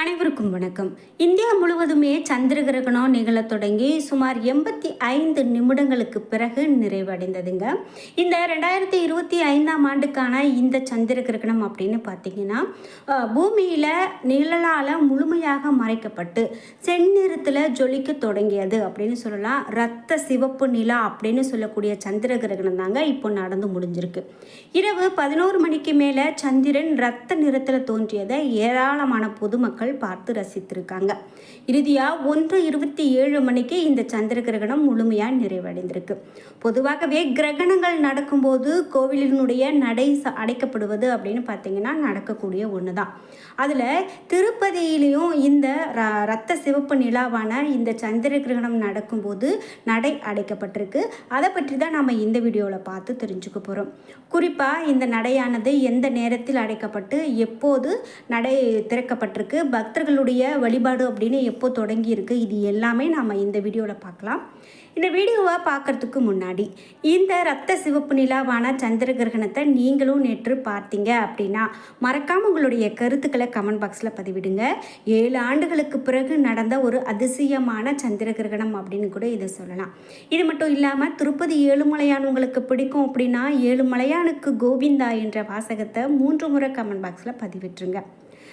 அனைவருக்கும் வணக்கம். இந்தியா முழுவதுமே சந்திர கிரகணம் நிகழத் தொடங்கி சுமார் எண்பத்தி ஐந்து நிமிடங்களுக்கு பிறகு நிறைவடைந்ததுங்க. இந்த ரெண்டாயிரத்தி இருபத்தி ஐந்தாம் ஆண்டுக்கான இந்த சந்திர கிரகணம் அப்படின்னு பார்த்தீங்கன்னா பூமியில் நிழலால் முழுமையாக மறைக்கப்பட்டு செந்நிறத்தில் ஜொலிக்க தொடங்கியது அப்படின்னு சொல்லலாம். ரத்த சிவப்பு நிலா அப்படின்னு சொல்லக்கூடிய சந்திர கிரகணம் தாங்க இப்போ நடந்து முடிஞ்சிருக்கு. இரவு பதினோரு மணிக்கு மேலே சந்திரன் ரத்த நிறத்தில் தோன்றியதை ஏராளமான பொதுமக்கள் பார்த்து ரசித்திருக்காங்க. இறுதியாக ஒன்று இருபத்தி ஏழு மணிக்கு இந்த சந்திர கிரகணம் முழுமையாக நிறைவடைந்திருக்கு. பொதுவாகவே கிரகணங்கள் நடக்கும்போது கோவிலினுடைய நடை ச- அடைக்கப்படுவது அப்படின்னு பார்த்தீங்கன்னா நடக்கக்கூடிய ஒன்று தான் அதில் திருப்பதியிலையும் இந்த ர- ரத்த சிவப்பு நிலாவான இந்த சந்திர கிரகணம் நடக்கும்போது நடை அடைக்கப்பட்டிருக்கு. அதை பற்றி தான் நம்ம இந்த வீடியோவில் பார்த்து தெரிஞ்சுக்க போகிறோம் குறிப்பாக இந்த நடையானது எந்த நேரத்தில் அடைக்கப்பட்டு எப்போது நடை திறக்கப்பட்டிருக்கு பக்தர்களுடைய வழிபாடு அப்படின்னு எப்போ தொடங்கியிருக்கு? இது எல்லாமே நாம் இந்த வீடியோவில் பார்க்கலாம். இந்த வீடியோவை பார்க்கறதுக்கு முன்னாடி இந்த ரத்த சிவப்பு நிலாவான சந்திர கிரகணத்தை நீங்களும் நேற்று பார்த்தீங்க அப்படின்னா மறக்காமல் உங்களுடைய கருத்துக்களை கமெண்ட் பாக்ஸில் பதிவிடுங்க. ஏழு ஆண்டுகளுக்கு பிறகு நடந்த ஒரு அதிசயமான சந்திர கிரகணம் அப்படின்னு கூட இதை சொல்லலாம். இது மட்டும் இல்லாமல் திருப்பதி ஏழுமலையான் உங்களுக்கு பிடிக்கும் அப்படின்னா ஏழுமலையானுக்கு கோவிந்தா என்ற வாசகத்தை மூன்று முறை கமெண்ட் பாக்ஸில் பதிவிட்டுருங்க.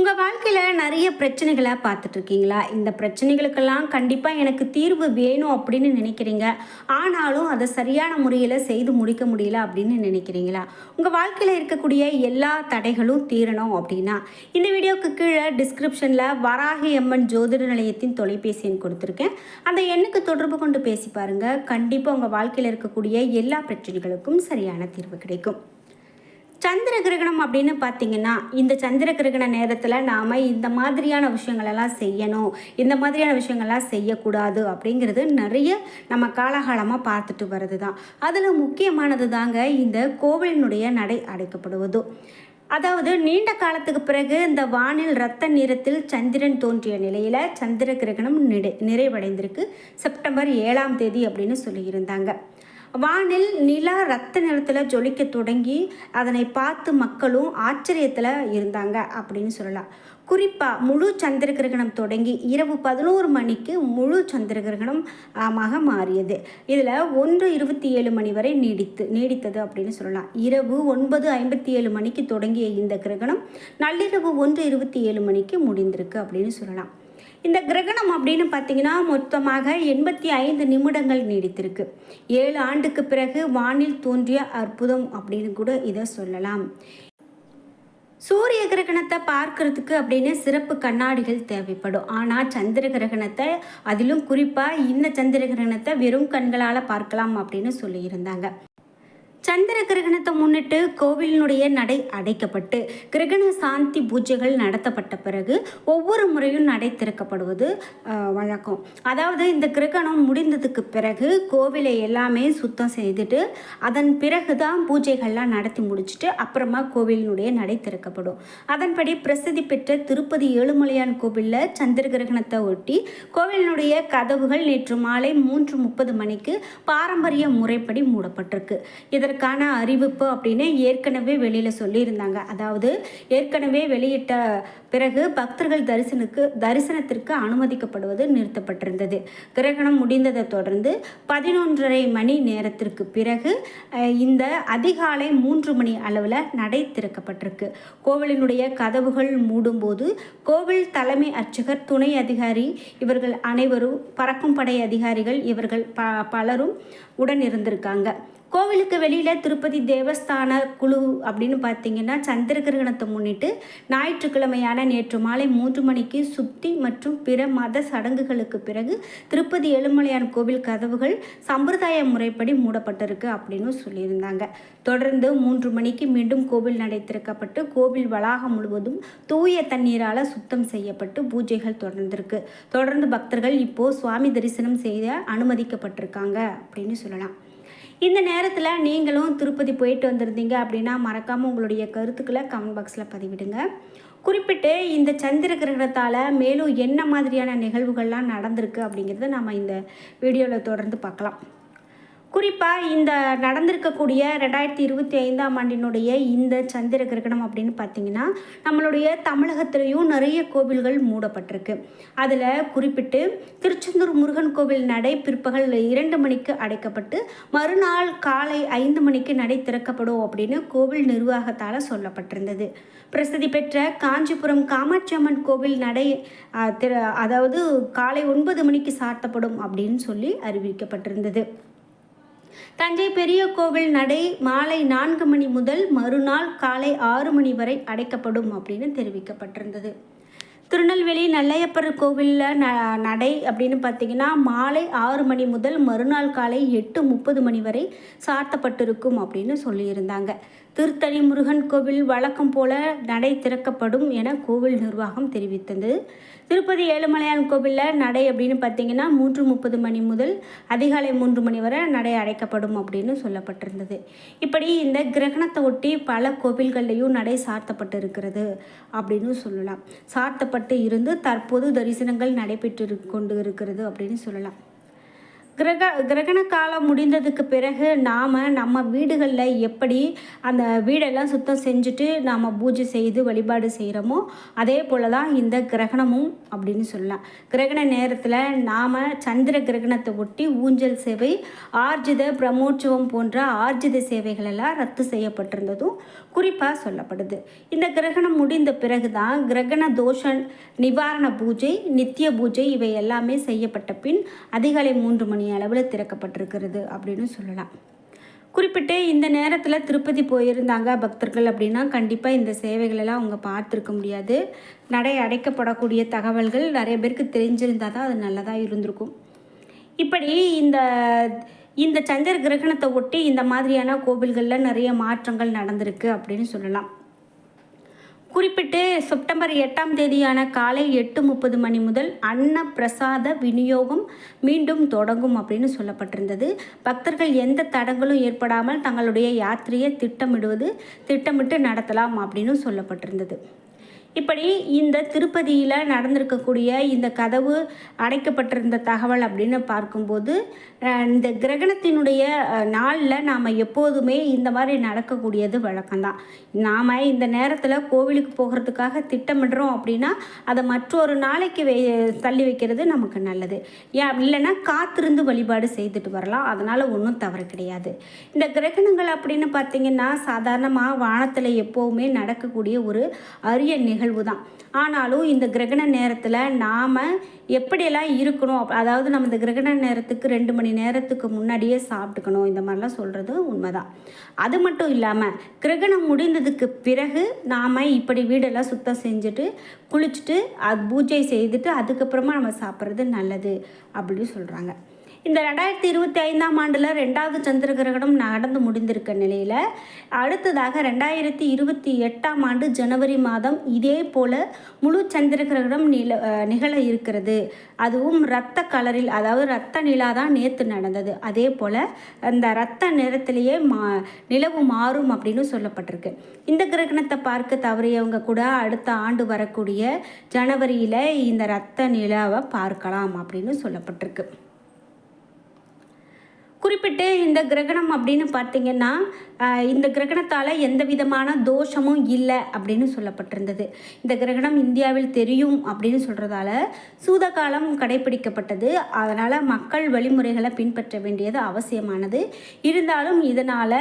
உங்கள் வாழ்க்கையில் நிறைய பிரச்சனைகளை பார்த்துட்ருக்கீங்களா? இந்த பிரச்சனைகளுக்கெல்லாம் கண்டிப்பாக எனக்கு தீர்வு வேணும் அப்படின்னு நினைக்கிறீங்க. ஆனாலும் அதை சரியான முறையில் செய்து முடிக்க முடியல அப்படின்னு நினைக்கிறீங்களா? உங்கள் வாழ்க்கையில் இருக்கக்கூடிய எல்லா தடைகளும் தீரணும் அப்படின்னா இந்த வீடியோவுக்கு கீழே டிஸ்கிரிப்ஷனில் வராகி அம்மன் ஜோதிட நிலையத்தின் தொலைபேசி எண் கொடுத்துருக்கேன். அந்த எண்ணுக்கு தொடர்பு கொண்டு பேசி பாருங்கள் கண்டிப்பாக உங்கள் வாழ்க்கையில் இருக்கக்கூடிய எல்லா பிரச்சனைகளுக்கும் சரியான தீர்வு கிடைக்கும். சந்திர கிரகணம் அப்படின்னு பார்த்தீங்கன்னா இந்த சந்திர கிரகண நேரத்தில் நாம் இந்த மாதிரியான விஷயங்களெல்லாம் செய்யணும். இந்த மாதிரியான விஷயங்கள்லாம் செய்யக்கூடாது அப்படிங்கிறது நிறைய நம்ம காலகாலமாக பார்த்துட்டு வர்றது தான் அதில் முக்கியமானது தாங்க இந்த கோவிலினுடைய நடை அடைக்கப்படுவதும் அதாவது நீண்ட காலத்துக்கு பிறகு இந்த வானில் ரத்த நிறத்தில் சந்திரன் தோன்றிய நிலையில் சந்திர கிரகணம் நிறை நிறைவடைந்திருக்கு. செப்டம்பர் ஏழாம் தேதி அப்படின்னு சொல்லியிருந்தாங்க. வானில் நிலா ரத்த நிறத்தில் ஜொலிக்க தொடங்கி அதனை பார்த்து மக்களும் ஆச்சரியத்தில் இருந்தாங்க அப்படின்னு சொல்லலாம். குறிப்பாக முழு சந்திர கிரகணம் தொடங்கி இரவு பதினோரு மணிக்கு முழு சந்திர கிரகணம் ஆமாக மாறியது. இதில் ஒன்று இருபத்தி ஏழு மணி வரை நீடித்து நீடித்தது அப்படின்னு சொல்லலாம். இரவு ஒன்பது ஐம்பத்தி ஏழு மணிக்கு தொடங்கிய இந்த கிரகணம் நள்ளிரவு ஒன்று இருபத்தி ஏழு மணிக்கு முடிந்திருக்கு அப்படின்னு சொல்லலாம். இந்த கிரகணம் அப்படின்னு பார்த்தீங்கன்னா மொத்தமாக எண்பத்தி ஐந்து நிமிடங்கள் நீடித்திருக்கு. ஏழு ஆண்டுக்கு பிறகு வானில் தோன்றிய அற்புதம் அப்படின்னு கூட இதை சொல்லலாம். சூரிய கிரகணத்தை பார்க்கறதுக்கு அப்படின்னு சிறப்பு கண்ணாடிகள் தேவைப்படும். ஆனால் சந்திர கிரகணத்தை அதிலும் குறிப்பாக இந்த சந்திர கிரகணத்தை வெறும் கண்களால் பார்க்கலாம் அப்படின்னு சொல்லியிருந்தாங்க. சந்திர கிரகணத்தை முன்னிட்டு கோவிலினுடைய நடை அடைக்கப்பட்டு கிரகண சாந்தி பூஜைகள் நடத்தப்பட்ட பிறகு ஒவ்வொரு முறையும் நடை திறக்கப்படுவது வழக்கம். அதாவது இந்த கிரகணம் முடிந்ததுக்கு பிறகு கோவிலை எல்லாமே சுத்தம் செய்துட்டு அதன் பிறகு தான் பூஜைகள்லாம் நடத்தி முடிச்சுட்டு அப்புறமா கோவிலினுடைய நடை திறக்கப்படும். அதன்படி பிரசித்தி பெற்ற திருப்பதி ஏழுமலையான் கோவிலில் சந்திர கிரகணத்தை ஒட்டி கோவிலினுடைய கதவுகள் நேற்று மாலை மூன்று முப்பது மணிக்கு பாரம்பரிய முறைப்படி மூடப்பட்டிருக்கு. இதற்கான அறிவிப்பு அப்படின்னு ஏற்கனவே வெளியில் சொல்லியிருந்தாங்க. அதாவது ஏற்கனவே வெளியிட்ட பிறகு பக்தர்கள் தரிசனுக்கு தரிசனத்திற்கு அனுமதிக்கப்படுவது நிறுத்தப்பட்டிருந்தது. கிரகணம் முடிந்ததை தொடர்ந்து பதினொன்றரை மணி நேரத்திற்கு பிறகு இந்த அதிகாலை மூன்று மணி அளவில் நடை திறக்கப்பட்டிருக்கு. கோவிலினுடைய கதவுகள் மூடும்போது கோவில் தலைமை அர்ச்சகர் துணை அதிகாரி இவர்கள் அனைவரும் பறக்கும் படை அதிகாரிகள் இவர்கள் ப பலரும் உடன் இருந்திருக்காங்க. கோவிலுக்கு வெளியில் திருப்பதி தேவஸ்தான குழு அப்படின்னு பார்த்தீங்கன்னா சந்திர கிரகணத்தை முன்னிட்டு ஞாயிற்றுக்கிழமையான நேற்று மாலை மூன்று மணிக்கு சுப்தி மற்றும் பிற மத சடங்குகளுக்கு பிறகு திருப்பதி எழுமலையான் கோவில் கதவுகள் சம்பிரதாய முறைப்படி மூடப்பட்டிருக்கு அப்படின்னு சொல்லியிருந்தாங்க. தொடர்ந்து மூன்று மணிக்கு மீண்டும் கோவில் நடை திறக்கப்பட்டு கோவில் வளாகம் முழுவதும் தூய தண்ணீரால் சுத்தம் செய்யப்பட்டு பூஜைகள் தொடர்ந்திருக்கு. தொடர்ந்து பக்தர்கள் இப்போது சுவாமி தரிசனம் செய்ய அனுமதிக்கப்பட்டிருக்காங்க அப்படின்னு சொல்லலாம். இந்த நேரத்தில் நீங்களும் திருப்பதி போயிட்டு வந்திருந்தீங்க அப்படின்னா மறக்காமல் உங்களுடைய கருத்துக்களை கமெண்ட் பாக்ஸில் பதிவிடுங்க. குறிப்பிட்டு இந்த சந்திர கிரகணத்தால் மேலும் என்ன மாதிரியான நிகழ்வுகள்லாம் நடந்திருக்கு அப்படிங்கிறத நம்ம இந்த வீடியோவில் தொடர்ந்து பார்க்கலாம். குறிப்பாக இந்த நடந்திருக்கக்கூடிய ரெண்டாயிரத்தி இருபத்தி ஐந்தாம் ஆண்டினுடைய இந்த சந்திர கிரகணம் அப்படின்னு பார்த்தீங்கன்னா நம்மளுடைய தமிழகத்திலையும் நிறைய கோவில்கள் மூடப்பட்டிருக்கு. அதில் குறிப்பிட்டு திருச்செந்தூர் முருகன் கோவில் நடை பிற்பகல் இரண்டு மணிக்கு அடைக்கப்பட்டு மறுநாள் காலை ஐந்து மணிக்கு நடை திறக்கப்படும் அப்படின்னு கோவில் நிர்வாகத்தால் சொல்லப்பட்டிருந்தது. பிரசித்தி பெற்ற காஞ்சிபுரம் காமாட்சி அம்மன் கோவில் நடை அதாவது காலை ஒன்பது மணிக்கு சாத்தப்படும் அப்படின்னு சொல்லி அறிவிக்கப்பட்டிருந்தது. தஞ்சை பெரிய கோவில் நடை மாலை நான்கு மணி முதல் மறுநாள் காலை ஆறு மணி வரை அடைக்கப்படும் அப்படின்னு தெரிவிக்கப்பட்டிருந்தது. திருநெல்வேலி நல்லையப்பர் கோவிலில் ந நடை அப்படின்னு பார்த்தீங்கன்னா மாலை ஆறு மணி முதல் மறுநாள் காலை எட்டு முப்பது மணி வரை சாத்தப்பட்டிருக்கும் அப்படின்னு சொல்லியிருந்தாங்க. திருத்தணி முருகன் கோவில் வழக்கம் போல நடை திறக்கப்படும் என கோவில் நிர்வாகம் தெரிவித்தது. திருப்பதி ஏழுமலையான் கோவிலில் நடை அப்படின்னு பார்த்தீங்கன்னா மூன்று முப்பது மணி முதல் அதிகாலை மூன்று மணி வரை நடை அடைக்கப்படும் அப்படின்னு சொல்லப்பட்டிருந்தது. இப்படி இந்த கிரகணத்தை ஒட்டி பல கோவில்கள்லையும் நடை சார்த்தப்பட்டு இருக்கிறது அப்படின்னு சொல்லலாம். சார்த்தப்பட்டு இருந்து தற்போது தரிசனங்கள் நடைபெற்று கொண்டு இருக்கிறது அப்படின்னு சொல்லலாம். கிரக கிரகண காலம் முடிந்ததுக்கு பிறகு நாம் நம்ம வீடுகளில் எப்படி அந்த வீடெல்லாம் சுத்தம் செஞ்சுட்டு நாம் பூஜை செய்து வழிபாடு செய்கிறோமோ அதே போல் தான் இந்த கிரகணமும் அப்படின்னு சொல்லலாம். கிரகண நேரத்தில் நாம் சந்திர கிரகணத்தை ஒட்டி ஊஞ்சல் சேவை ஆர்ஜித பிரமோற்சவம் போன்ற ஆர்ஜித சேவைகள் எல்லாம் ரத்து செய்யப்பட்டிருந்ததும் குறிப்பாக சொல்லப்படுது. இந்த கிரகணம் முடிந்த பிறகு தான் கிரகண தோஷ நிவாரண பூஜை நித்திய பூஜை இவை எல்லாமே செய்யப்பட்ட பின் அதிகாலை மூன்று மணி அளவில் திறக்கப்பட்டிருக்கிறது அப்படின்னு சொல்லலாம். குறிப்பிட்டு இந்த நேரத்தில் திருப்பதி போயிருந்தாங்க பக்தர்கள் அப்படின்னா கண்டிப்பாக இந்த சேவைகளெல்லாம் அவங்க பார்த்துருக்க முடியாது. நடை அடைக்கப்படக்கூடிய தகவல்கள் நிறைய பேருக்கு தெரிஞ்சிருந்தால் தான் அது நல்லதாக இருந்திருக்கும். இப்படி இந்த இந்த சந்திர கிரகணத்தை ஒட்டி இந்த மாதிரியான கோவில்களில் நிறைய மாற்றங்கள் நடந்திருக்கு அப்படின்னு சொல்லலாம். குறிப்பிட்டு செப்டம்பர் எட்டாம் தேதியான காலை எட்டு முப்பது மணி முதல் அன்ன பிரசாத விநியோகம் மீண்டும் தொடங்கும் அப்படின்னு சொல்லப்பட்டிருந்தது. பக்தர்கள் எந்த தடங்களும் ஏற்படாமல் தங்களுடைய யாத்திரையை திட்டமிடுவது திட்டமிட்டு நடத்தலாம் அப்படின்னு சொல்லப்பட்டிருந்தது. இப்படி இந்த திருப்பதியில் நடந்திருக்கக்கூடிய இந்த கதவு அடைக்கப்பட்டிருந்த தகவல் அப்படின்னு பார்க்கும்போது இந்த கிரகணத்தினுடைய நாளில் நாம் எப்போதுமே இந்த மாதிரி நடக்கக்கூடியது வழக்கம்தான். நாம் இந்த நேரத்தில் கோவிலுக்கு போகிறதுக்காக திட்டமிடுறோம் அப்படின்னா அதை மற்றொரு நாளைக்கு வை தள்ளி வைக்கிறது நமக்கு நல்லது. ஏன் இல்லைன்னா காத்திருந்து வழிபாடு செய்துட்டு வரலாம். அதனால் ஒன்றும் தவறு கிடையாது. இந்த கிரகணங்கள் அப்படின்னு பார்த்திங்கன்னா சாதாரணமாக வானத்தில் எப்போவுமே நடக்கக்கூடிய ஒரு அரிய நிகழ்வு நிகழ்வு தான். ஆனாலும் இந்த கிரகண நேரத்தில் நாம் எப்படியெல்லாம் இருக்கணும்? அதாவது நம்ம இந்த கிரகண நேரத்துக்கு ரெண்டு மணி நேரத்துக்கு முன்னாடியே சாப்பிட்டுக்கணும். இந்த மாதிரிலாம் சொல்கிறது உண்மைதான். அது மட்டும் இல்லாமல் கிரகணம் முடிந்ததுக்கு பிறகு நாம் இப்படி வீடெல்லாம் சுத்தம் செஞ்சுட்டு குளிச்சுட்டு அது பூஜை செய்துட்டு அதுக்கப்புறமா நம்ம சாப்பிட்றது நல்லது அப்படின்னு சொல்கிறாங்க இந்த ரெண்டாயிரத்தி இருபத்தி ஐந்தாம் ஆண்டில் ரெண்டாவது சந்திர கிரகணம் நடந்து முடிந்திருக்க நிலையில் அடுத்ததாக ரெண்டாயிரத்தி இருபத்தி எட்டாம் ஆண்டு ஜனவரி மாதம் இதே போல் முழு சந்திர கிரகணம் நில நிகழ இருக்கிறது. அதுவும் இரத்த கலரில் அதாவது ரத்த நிலா தான் நேற்று நடந்தது. அதே போல் அந்த ரத்த நிறத்திலேயே மா நிலவு மாறும் அப்படின்னு சொல்லப்பட்டிருக்கு. இந்த கிரகணத்தை பார்க்க தவறியவங்க கூட அடுத்த ஆண்டு வரக்கூடிய ஜனவரியில் இந்த ரத்த நிலாவை பார்க்கலாம் அப்படின்னு சொல்லப்பட்டிருக்கு. குறிப்பிட்டு இந்த கிரகணம் அப்படின்னு பார்த்தீங்கன்னா இந்த கிரகணத்தால் எந்த விதமான தோஷமும் இல்லை அப்படின்னு சொல்லப்பட்டிருந்தது. இந்த கிரகணம் இந்தியாவில் தெரியும் அப்படின்னு சொல்கிறதால சூதகாலம் கடைபிடிக்கப்பட்டது. அதனால் மக்கள் வழிமுறைகளை பின்பற்ற வேண்டியது அவசியமானது. இருந்தாலும் இதனால்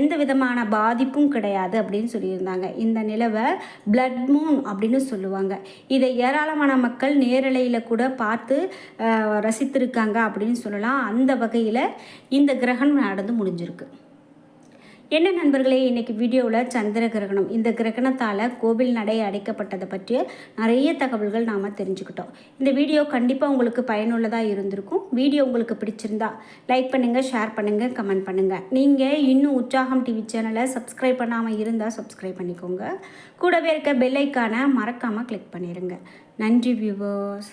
எந்த விதமான பாதிப்பும் கிடையாது அப்படின்னு சொல்லியிருந்தாங்க. இந்த நிலவை பிளட் மூன் அப்படின்னு சொல்லுவாங்க. இதை ஏராளமான மக்கள் நேரலையில் கூட பார்த்து ரசித்திருக்காங்க அப்படின்னு சொல்லலாம். அந்த வகையில் இந்த கிரகணம் நடந்து முடிஞ்சிருக்கு. என்ன நண்பர்களே இன்றைக்கி வீடியோவில் சந்திர கிரகணம். இந்த கிரகணத்தால் கோவில் நடை அடைக்கப்பட்டதை பற்றிய நிறைய தகவல்கள் நாம் தெரிஞ்சுக்கிட்டோம். இந்த வீடியோ கண்டிப்பாக உங்களுக்கு பயனுள்ளதாக இருந்திருக்கும். வீடியோ உங்களுக்கு பிடிச்சிருந்தா லைக் பண்ணுங்கள் ஷேர் பண்ணுங்கள் கமெண்ட் பண்ணுங்கள் நீங்கள் இன்னும் உற்சாகம் டிவி சேனலை சப்ஸ்கிரைப் பண்ணாமல் இருந்தால் சப்ஸ்கிரைப் பண்ணிக்கோங்க. கூடவே இருக்க பெல்லைக்கான மறக்காமல் கிளிக் பண்ணிடுங்க நன்றி வியூவர்ஸ்